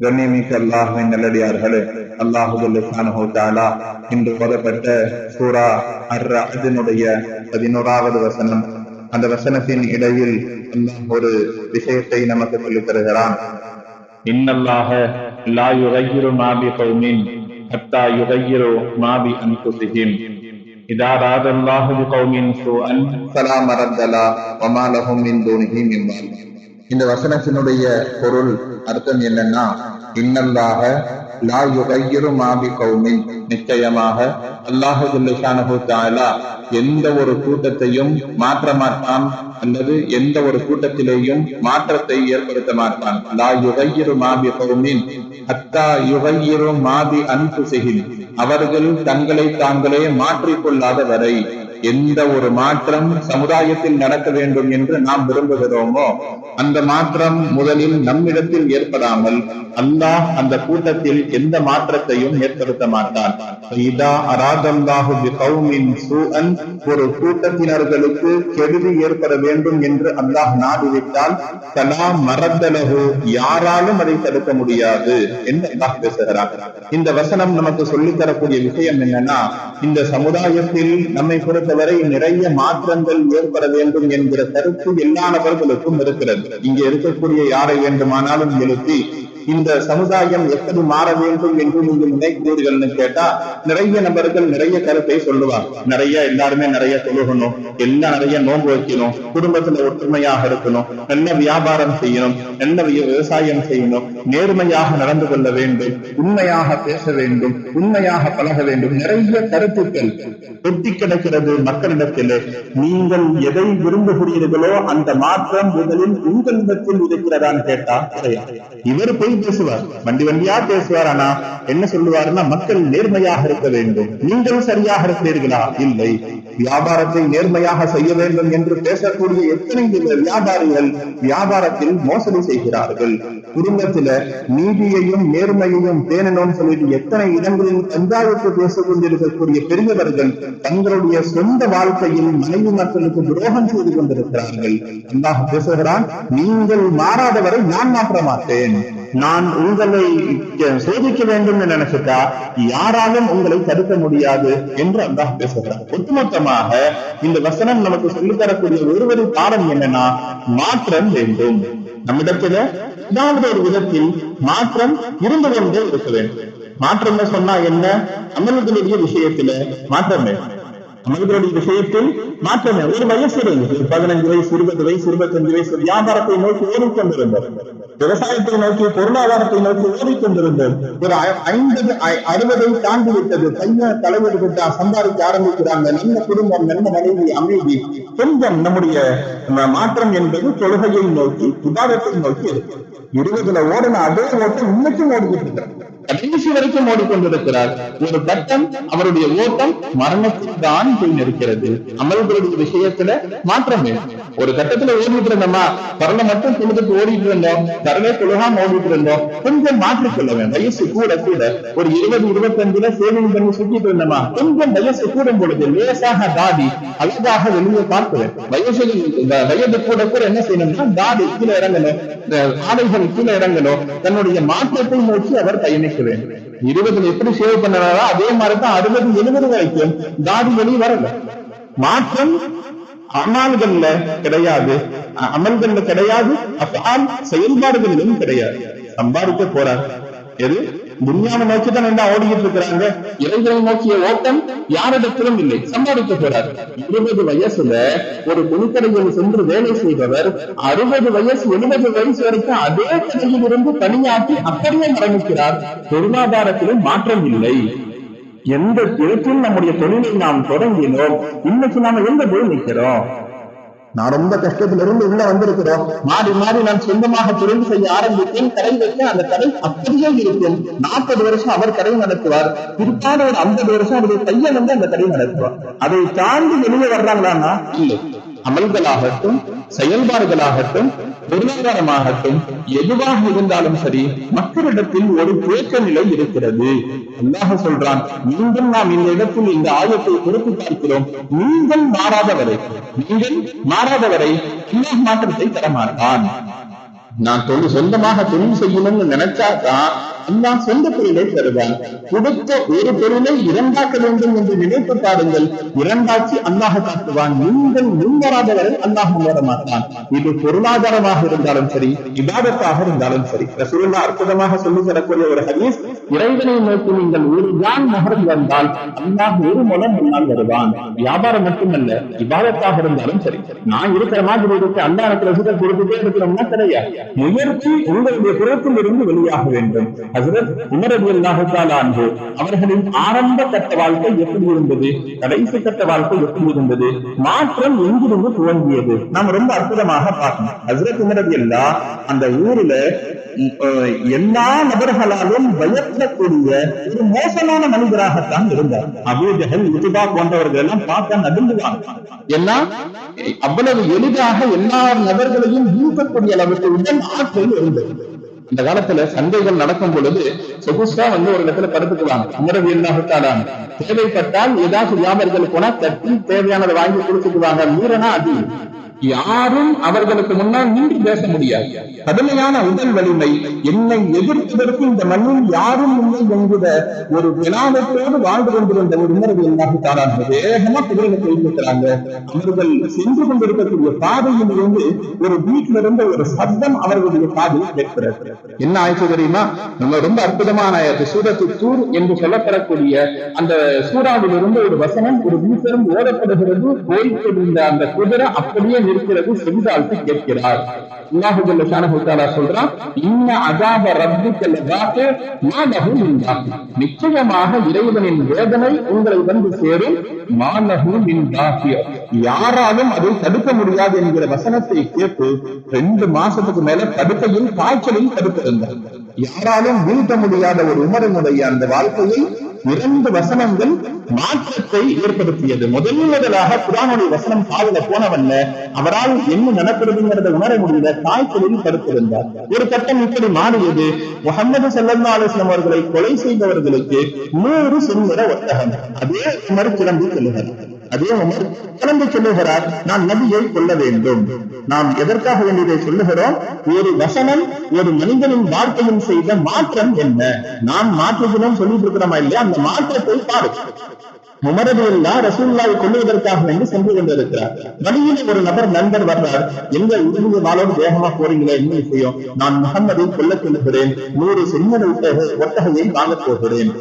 கண்ணியமிக்க அல்லாஹுவின் நல்லடியார்களே அல்லாஹு தாலா இன்று ஓதப்பட்ட சூரா அர் அதனுடைய பதினோராவது வசனம் அந்த வசனத்தின் இடையில் அல்லாஹ் ஒரு விஷயத்தை நமக்கு சொல்லித் தருகிறான் இன்னல்லாக லா யுகையிரு மாபி கௌமின் ஹத்தா யுகையிரு மாபி அன்புசிஹிம் إذا أراد الله بقوم سوءا فلا مرد له وما لهم من دونه من وال இந்த வசனத்தினுடைய பொருள் அர்த்தம் என்னன்னா இன்னல்லாக லா யுகையிரு மாபி கௌமின் நிச்சயமாக அல்லாஹு எந்த ஒரு கூட்டத்தையும் மாற்ற மாட்டான் அல்லது எந்த ஒரு கூட்டத்திலேயும் மாற்றத்தை ஏற்படுத்த மாட்டான் லா யுகையிரு மாபி கௌமின் அத்தா யுகையிரு மாபி அன்புசிஹின். அவர்கள் தங்களை தாங்களே மாற்றிக்கொள்ளாத வரை எந்த ஒரு மாற்றம் சமுதாயத்தில் நடக்க வேண்டும் என்று நாம் விரும்புகிறோமோ அந்த மாற்றம் முதலில் நம்மிடத்தில் ஏற்படாமல் அல்லாஹ் அந்த கூட்டத்தில் எந்த மாற்றத்தையும் ஏற்படுத்த மாட்டான். ஒரு கூட்டத்தினர்களுக்கு கெடுதி ஏற்பட வேண்டும் என்று அல்லாஹ் நாடிவிட்டால் தலா மரத்தலகு யாராலும் அதை தடுக்க முடியாது என்று அல்லாஹ் பேசுகிறார் இந்த வசனம் நமக்கு சொல்லித் தரக்கூடிய விஷயம் என்னன்னா இந்த சமுதாயத்தில் நம்மை பொறுத்தவரை நிறைய மாற்றங்கள் ஏற்பட வேண்டும் என்கிற கருத்து எல்லா நபர்களுக்கும் இருக்கிறது. இங்க இருக்கக்கூடிய யாரை வேண்டுமானாலும் எழுத்தி இந்த சமுதாயம் எப்படி மாற வேண்டும் என்று நீங்கள் நினைக்கிறீர்கள்னு கேட்டா நிறைய நபர்கள் நிறைய கருத்தை சொல்லுவாங்க. நிறைய எல்லாருமே நிறைய தொழுகணும் எல்லாம் நிறைய நோன்பு வைக்கணும்? குடும்பத்துல ஒற்றுமையாக இருக்கணும். நல்ல வியாபாரம் செய்யணும்? நல்ல விவசாயம் செய்யணும்? நேர்மையாக நடந்து கொள்ள வேண்டும். உண்மையாக பேச வேண்டும். உண்மையாக பழக வேண்டும். நிறைய கருத்துக்கள். கொட்டி கிடக்கிறது மக்களிடத்திலே. நீங்கள் எதை விரும்புகிறீர்களோ அந்த மாற்றம் முதலில் உங்களிடத்தில் இருக்கிறதான்னு கேட்டா கிடையாது இவர் போய் பேசுவார். வண்டி வண்டியா பேசுவார். ஆனா என்ன சொல்லுவாருன்னா மக்கள் நேர்மையாக இருக்க வேண்டும். நீங்கள் சரியாக இருக்கிறீர்களா? இல்லை. வியாபாரத்தை நேர்மையாக செய்ய வேண்டும் என்று பேசக்கூடிய எத்தனை இந்த வியாபாரிகள் வியாபாரத்தில் மோசடி செய்கிறார்கள். குடும்பத்தில நீதியையும் நேர்மையையும் பேணணும்னு சொல்லிட்டு எத்தனை இடங்களில் பஞ்சாயத்து பேசிக் கொண்டிருக்கக்கூடிய பெரியவர்கள் தங்களுடைய சொந்த வாழ்க்கையில் மனைவி மக்களுக்கு துரோகம் செய்து கொண்டிருக்கிறார்கள். அன்பாக பேசுகிறான் நீங்கள் மாறாதவரை நான் மாற்ற மாட்டேன். நான் உங்களை சோதிக்க வேண்டும் என்று நினைச்சிட்டா யாராலும் உங்களை தடுக்க முடியாது என்று அல்லாஹ் பேசுகிறார் ஒட்டுமொத்தமாக இந்த வசனம் நமக்கு சொல்லித் தரக்கூடிய ஒருவரி பாடம் என்னன்னா மாற்றம் வேண்டும். நம்மிடத்துல ஏதாவது ஒரு விதத்தில் மாற்றம் இருந்து கொண்டே இருக்க வேண்டும். மாற்றம் சொன்னா என்ன? அமல்களுடைய விஷயத்துல மாற்றம் வேண்டும். அமல்களுடைய விஷயத்தில் மாற்றமே. ஒரு வயசு இருந்தது பதினஞ்சு வயசு இருபது வயசு இருபத்தஞ்சு வயசு வியாபாரத்தை நோக்கி ஓடிக்கொண்டிருந்தோம். விவசாயத்தை நோக்கி பொருளாதாரத்தை நோக்கி ஓடிக்கொண்டிருந்தோம். ஒரு ஐம்பது அறுபதை தாண்டி விட்டது. பையன் தலைவர் விட்டா சம்பாதிக்க ஆரம்பிக்கிறாங்க. நல்ல குடும்பம் நல்ல மனைவி அமைதி. கொஞ்சம் நம்முடைய மாற்றம் என்பது தொழுகையை நோக்கி விவாதத்தை நோக்கி இருக்கு. இருபதுல ஓடின அதே ஓட்டம் இன்னைக்கும் ஓடிக்கிட்டு இருக்கிறாங்க கடைசி வரைக்கும் ஓடிக்கொண்டிருக்கிறார். ஒரு கட்டம் அவருடைய ஓட்டம் மரணத்தில் தான் போய் நிற்கிறது. அமல்களுடைய விஷயத்துல மாற்றமே. ஒரு கட்டத்துல ஓடிட்டு இருந்தோமா பரல மட்டும் தொழுதுட்டு ஓடிட்டு இருந்தோம் பரலே தொழுகாம ஓடிட்டு இருந்தோம் கொஞ்சம் மாற்றிக்கொள்ள வேண்டும் வயசு கூட கூட ஒரு இருபது இருபத்தஞ்சுல சேவிங் பண்ணி சுத்திட்டு இருந்தோமா? கொஞ்சம் வயசு கூடும் பொழுது லேசாக தாடி அழகாக வெளியே பார்க்கிறேன் வயசு வயது கூட கூட என்ன செய்யணும்னா தாடி கீழே இறங்கணும். ஆடைகள் கீழே இறங்கணும். தன்னுடைய மாற்றத்தை நோக்கி அவர் பயணிக்க வேண்டும் இருபதுல எப்படி சேவ் பண்ணாரோ அதே மாதிரிதான் அறுபது எழுபது வரைக்கும் தாடி வழி வரல. மாற்றம் அமல்கள்ல கிடையாது. அ- அமல்கள்ல கிடையாது. அப்பால் செயல்பாடுகளிலும் கிடையாது. சம்பாதிக்க போறாரு. எது? துன்யாவை நோக்கி தான் என்ன ஓடிக்கிட்டு இருக்கிறாங்க. இறைவனை நோக்கிய ஓட்டம் யாரிடத்திலும் இல்லை. சம்பாதிக்க போறார். இருபது வயசுல ஒரு துணிக்கடையில் சென்று வேலை செய்பவர் அறுபது வயசு எழுபது வயசு வரைக்கும் அதே கடையில் இருந்து பணியாற்றி அப்படியே மரணிக்கிறார். பொருளாதாரத்திலும் மாற்றம் இல்லை. எந்த இடத்தில் நம்முடைய தொழிலை நாம் தொடங்கினோம். இன்னைக்கு நாம எந்த போய் நிக்கிறோம் நான் ரொம்ப கஷ்டத்துல இருந்து உள்ள வந்திருக்கிறோம். மாறி மாறி நான் சொந்தமாக தொழில் செய்ய ஆரம்பித்தேன். கடை வைக்க அந்த கடை அப்படியே இருக்கும். நாற்பது வருஷம் அவர் கடை நடத்துவார். பிற்பாடு ஒரு ஐம்பது வருஷம் அவருடைய பையன் வந்து அந்த கடை நடத்துவார். அதை தாண்டி வெளியே வர்றாங்களான்னா? இல்லை. அமல்களாகட்டும் செயல்பாடுகளாகட்டும் பொருளாதாரமாகட்டும் எதுவாக இருந்தாலும் சரி மக்களிடத்தில் ஒரு தேக்க நிலை இருக்கிறது. அல்லாஹ் சொல்றான் மீண்டும் நாம் இந்த இடத்தில் இந்த ஆயத்தை பொறுத்து பார்க்கிறோம். நீங்கள் மாறாதவரை நீங்கள் மாறாதவரை அல்லாஹ் மாற்றத்தை தரமாட்டான். நான் தொழில் சொந்தமாக தொழில் செய்யணும்னு நினைச்சாதான் அல்லாஹ் சொந்த பொருளை தருவான். கொடுத்த ஒரு பொருளை இரண்டாக்க வேண்டும் என்று நினைத்து பாருங்கள். இரண்டாக்கி அல்லாஹ் காட்டுவான். நீங்கள் முன்வராத வரை அல்லாஹ் முன்வர மாட்டான் இது பொருளாதாரமாக இருந்தாலும் சரி விவாதத்தாக இருந்தாலும் சரி. ரசூலுல்லாஹ் அற்புதமாக சொல்லி தரக்கூடிய ஒரு ஹதீஸ் இறைவனை நோக்கி நீங்கள் ஒரு ஜான் நகர்ந்து வந்தால் அல்லாஹ் ஒரு மூலம் முன்னால் வருவான். வியாபாரம் மட்டுமல்ல விவாதத்தாக இருந்தாலும் சரி. நான் இருக்கிற மாதிரி இருக்கு அல்லாஹ் ரசிகர் கொடுத்துட்டே இருக்கிறோம்னா கிடையாது. முயற்சி உங்களுடைய புறத்தில் இருந்து வெளியாக வேண்டும். ஹசரத் உமரது ரலியல்லாஹு அவர்களின் ஆரம்ப கட்ட வாழ்க்கை எப்படி இருந்தது? கடைசி கட்ட வாழ்க்கை எப்படி இருந்தது? மாற்றம் எங்கிருந்து துவங்கியது? நாம் ரொம்ப அற்புதமாக பார்க்கணும். ஹசரத் உமரது ரலியல்லாஹ் அந்த ஊர்ல எல்லா நபர்களாலும் பயப்படக்கூடிய ஒரு மோசமான மனிதராகத்தான் இருந்தார். அபூஜகல் உதுபா போன்றவர்கள் எல்லாம் பார்த்தா நடுங்குவாங்க. ஏன்னா அவ்வளவு எளிதாக எல்லா நபர்களையும் ஈர்க்கக்கூடிய அளவுக்கு உடல் ஆற்றல் இருந்தது. இந்த காலத்துல சந்தைகள் நடக்கும் பொழுது சொகுசா வந்து ஒரு இடத்துல படுத்துக்குவாங்க. உமரவி இல்லாவிட்டாலும் தேவைப்பட்டால் ஏதாவது வியாபாரிகள் போனா தட்டி தேவையானதை வாங்கி கொடுத்துக்குவாங்க. மீறனா அது. யாரும் அவர்களுக்கு முன்னால் நின்று பேச முடியாது. கடுமையான உடல் வலிமை என்னை எதிர்ப்பதற்கு இந்த மண்ணில் யாரும் இல்லை என்கிற ஒரு வினாதத்தோடு வாழ்ந்து கொண்டிருந்த ஒரு உணர்வு என்னாக தாராங்க வேகமா குதிரையில தெரிவிக்கிறாங்க அவர்கள் சென்று கொண்டிருக்கக்கூடிய பாதையில் இருந்து ஒரு வீட்டில இருந்த ஒரு சப்தம் அவர்களுடைய காதில் கேட்கிறது. என்ன ஆயிடுச்சு தெரியுமா? நம்ம ரொம்ப அற்புதமான சூரத்து தூர் என்று சொல்லப்படக்கூடிய அந்த சூறாவில் இருந்து ஒரு வசனம் ஒரு வீட்டிலும் ஓடப்படுகிறது. போய்கொண்டிருந்த அந்த குதிரை அப்படியே இருக்கிறது செவிதாழ்த்து கேட்கிறார். அல்லாஹு ஜல்ல ஷானஹு சொல்றான் இன்ன அஸாப ரப்பிக லகாஃபு மா லஹு நிச்சயமாக இறைவனின் வேதனை உங்களை வந்து சேரும் மா லஹு யாராலும் அதை தடுக்க முடியாது என்கிற வசனத்தை கேட்டு ரெண்டு மாசத்துக்கு மேல தடுப்பையும் காய்ச்சலில் தடுத்திருந்தார். யாராலும் வீழ்த்த முடியாத ஒரு உமரனுடைய அந்த வாழ்க்கையை இரண்டு வசனங்கள் மாற்றத்தை ஏற்படுத்தியது. முதல் முதலாக குரானுடைய வசனம் காதல போனவல்ல அவரால் என்ன நடக்கிறதுங்கிறத உணர முடியல காய்ச்சலில் தடுத்திருந்தார் ஒரு கட்டம் இப்படி மாறியது. முகமது சல்லா அலுவலம் அவர்களை கொலை செய்தவர்களுக்கு நூறு சென்னிற ஒட்டகம். அதே உமர் கிளம்பி செல்லுகிறார் அதே உமர் கிளம்பி சொல்லுகிறார் நான் நபியை கொல்ல வேண்டும். நாம் எதற்காக வேண்டியதை சொல்லுகிறோம்? ஒரு வசனம் ஒரு மனிதனின் வாழ்க்கையும் செய்த மாற்றம் என்ன? நாம் மாற்றுகிறோம் சொல்லிட்டு இருக்கிறோமா இல்லையா? அந்த மாற்றத்தை பாரு. உமரதுல்லா ரசூல்லாவை கொள்ளுவதற்காக வேண்டி சென்று கொண்டிருக்கிறார். வழியில் ஒரு நபர் நண்பர் வர்றார். எங்க உரிமை வாழோடு வேகமா போறீங்களே? என்ன விஷயம்? நான் முகம்மதை கொல்ல சொல்லுகிறேன். நூறு செம்மன ஒட்டகையை வாங்கப் போகிறேன்.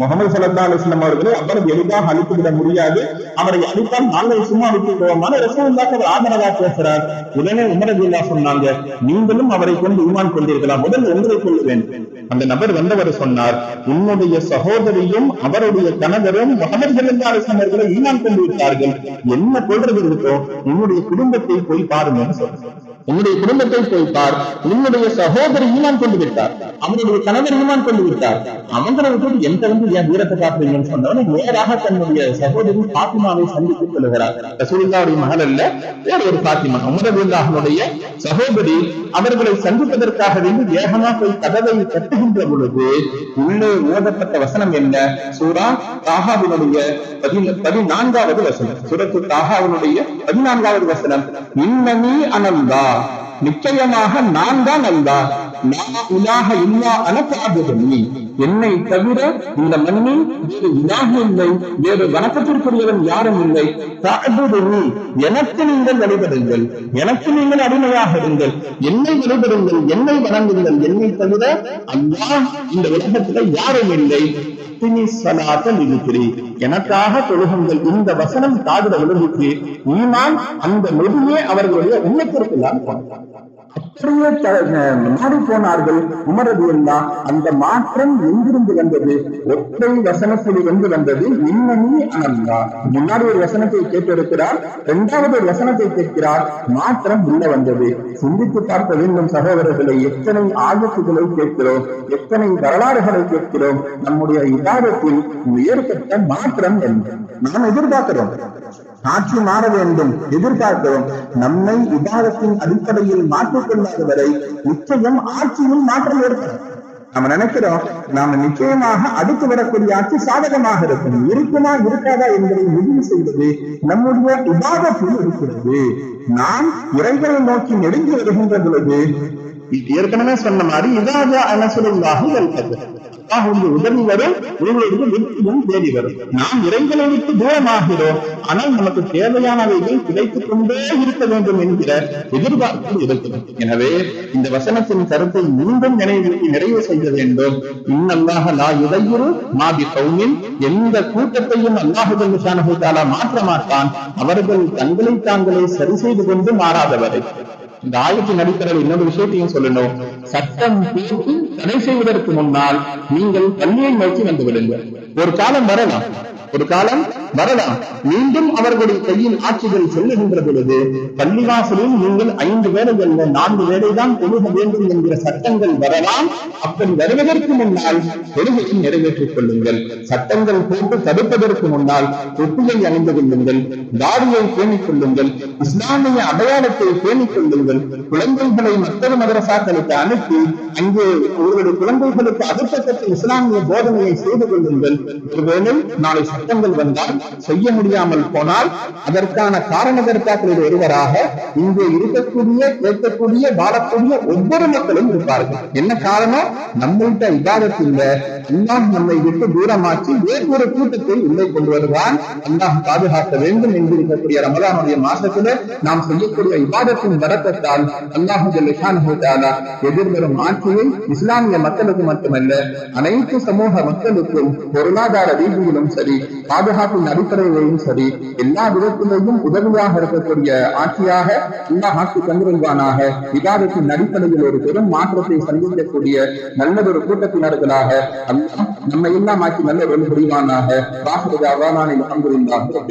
முகமது சல்லா அலுவலம் அவர்களை அவ்வளவு எளிதாக அழித்துவிட முடியாது. அவரை அழித்தால் நாங்கள் சும்மா விட்டுவிடுவோமான ரசூலுல்லாஹ் அவர் ஆதரவாக பேசுறார். உடனே உமரதுல்லா சொன்னாங்க நீங்களும் அவரை கொண்டு ஈமான் கொண்டிருக்கலாம் முதல் உங்களை கொள்வேன். அந்த நபர் வந்தவர் சொன்னார் உன்னுடைய சகோதரியும் அவருடைய கணவரும் முகமது சல்லா அலுவலம் அவர்களை ஈமான் கொண்டு விட்டார்கள். என்ன கொள்றது இருக்கோ? உன்னுடைய குடும்பத்தை போய் பாருங்கன்னு சொல்றார் உன்னுடைய குடும்பத்தை போய் பார் உன்னுடைய சகோதரி ஈமான் கொண்டு விட்டார். அவனுடைய கணவர் ஈமான் கொண்டு விட்டார். அவங்களை விட்டு எந்த வந்து என் வீரத்தை காட்டுறீங்கன்னு சொன்னவன் நேராக தன்னுடைய சகோதரி பாத்திமாவை சந்தித்து சொல்லுகிறார் ரசூலுல்லாவுடைய மகள் அல்ல வேற ஒரு பாத்திமா உமரதுல்லாஹனுடைய சகோதரி அவர்களை சந்திப்பதற்காக வேண்டி வேகமா போய் கதவை கட்டுகின்ற பொழுது உள்ளே ஓதப்பட்ட வசனம் என்ன? சூரா தாகாவினுடைய பதின- பதினான்காவது வசனம். சுரத்து தாகாவினுடைய பதினான்காவது வசனம். இன்னமி அனந்தா. நிச்சயமாக நான் தான் அல்லா உலாக இல்லா இல்லா அனபாபுதனி என்னை தவிர இந்த மண்ணில் வேறு இல்லை. வேறு வணக்கத்திற்குரியவன் யாரும் இல்லை. எனக்கு நீங்கள் வழிபடுங்கள். எனக்கு நீங்கள் அடிமையாக இருங்கள். என்னை வழிபடுங்கள். என்னை வணங்குங்கள். என்னை தவிர அல்லாஹ் இந்த உலகத்துல யாரும் இல்லை. தினி எனக்காக தொழுகுங்கள். இந்த வசனம் காதல விழுந்துச்சு ஈமான் அந்த மொழியே அவர்களுடைய உள்ளத்திற்கு அப்படியே மாறி போனார்கள். உமரது அந்த மாற்றம் எங்கிருந்து வந்தது? ஒற்றை வசனத்தில் இருந்து வந்தது இன்னமி அனந்தா. முன்னாடி ஒரு வசனத்தை கேட்டிருக்கிறார் இரண்டாவது ஒரு வசனத்தை கேட்கிறார் மாற்றம் உள்ள வந்தது. சிந்தித்து பார்க்க வேண்டும் சகோதரர்களை எத்தனை ஆபத்துகளை கேட்கிறோம் எத்தனை வரலாறுகளை கேட்கிறோம் நம்முடைய இதாரத்தில் ஏற்பட்ட மாற்றம் என்ன? நாம் எதிர்பார்க்கிறோம். ஆட்சி மாற வேண்டும் எதிர்பார்க்கிறோம். நம்மை விவாதத்தின் அடிப்படையில் மாற்றிக்கொள்ளாத வரை நிச்சயம் ஆட்சியில் மாற்றம் ஏற்படும். நம்ம நினைக்கிறோம் நாம நிச்சயமாக அடுத்து வரக்கூடிய ஆட்சி சாதகமாக இருக்கும். இருக்குமா இருக்காதா என்பதை முடிவு செய்வது நம்முடைய விவாதத்தில் இருக்கிறது. நாம் இறைவனை நோக்கி நெருங்கி வருகின்ற பொழுது ஏற்கனவே சொன்ன மாதிரி இதாஜா அனசுல்லாஹு அல்லாஹுடைய உதவி வரும் உங்களுடைய நிறுத்தமும் தேடி வரும். நாம் இறைவனை விட்டு தூரமாகிறோம். ஆனால் நமக்கு தேவையானவைகள் கிடைத்துக் கொண்டே இருக்க வேண்டும் என்கிற எதிர்பார்ப்பு இருக்கிறது. எனவே இந்த வசனத்தின் கருத்தை மீண்டும் நினைவு நிறைவு செய்ய வேண்டும். இன்னல்லாக லா இதையுறு மாபி கௌமின். எந்த கூட்டத்தையும் அல்லாஹுதல் மாற்ற மாட்டான். அவர்கள் தங்களை தாங்களே சரி செய்து கொண்டு மாறாதவரை இந்த ஆயத்தின் அடிப்படையில் இன்னொரு விஷயத்தையும் சொல்லணும். சட்டம் போட்டு தடை செய்வதற்கு முன்னால் நீங்கள் பள்ளியை நோக்கி வந்து விடுங்கள். ஒரு காலம் வரலாம். ஒரு காலம் வரலாம். மீண்டும் அவர்களுடைய கையில் ஆட்சிகள் செல்லுகின்ற பொழுது பள்ளிவாசலில் நீங்கள் ஐந்து வேலைகள்ல நான்கு வேலை தான் தொழுக வேண்டும் என்கிற சட்டங்கள் வரலாம். அப்படி வருவதற்கு முன்னால் தொழுகையை நிறைவேற்றிக் கொள்ளுங்கள். சட்டங்கள் போட்டு தடுப்பதற்கு முன்னால் தொட்டியை அணிந்து கொள்ளுங்கள். தாடியை பேணிக் கொள்ளுங்கள். இஸ்லாமிய அடையாளத்தை பேணிக் கொள்ளுங்கள். குழந்தைகளை மற்றொரு மதரசாக்களுக்கு அனுப்பி அங்கே உங்களுடைய குழந்தைகளுக்கு அடுத்த இஸ்லாமிய போதனையை செய்து கொள்ளுங்கள். ஒருவேளை நாளை கஷ்டங்கள் வந்தால் செய்ய முடியாமல் போனால் அதற்கான காரணகர்த்தாக்களில் ஒருவராக இங்கே இருக்கக்கூடிய கேட்கக்கூடிய வாழக்கூடிய ஒவ்வொரு மக்களும் இருப்பார்கள். என்ன காரணம்? நம்மள்கிட்ட இபாதத்தில் அல்லாஹ் நம்மை விட்டு தூரமாக்கி வேறு ஒரு கூட்டத்தை உள்ளே கொண்டு வருவான். அல்லாஹ் பாதுகாக்க வேண்டும் என்று இருக்கக்கூடிய ரமதானுடைய மாசத்துல நாம் செய்யக்கூடிய இபாதத்தின் வரத்தால் அல்லாஹு எதிர்வரும் ஆட்சியை இஸ்லாமிய மக்களுக்கு மட்டுமல்ல அனைத்து சமூக மக்களுக்கும் பொருளாதார ரீதியிலும் சரி பாதுகாப்பின் அடிப்படையிலையும் சரி எல்லா விதத்திலேயும் உதவியாக இருக்கக்கூடிய ஆட்சியாக எல்லா ஆட்சி தந்திருவானாக விவாதத்தின் அடிப்படையில் ஒரு பெரும் மாற்றத்தை சந்திக்கக்கூடிய நல்லதொரு கூட்டத்தினர்களாக அல்லாஹ் நம்ம எல்லாம் ஆக்கி நல்ல ஒரு புரிவானாக ராசுராவானில் அன்புரிந்தார்கள்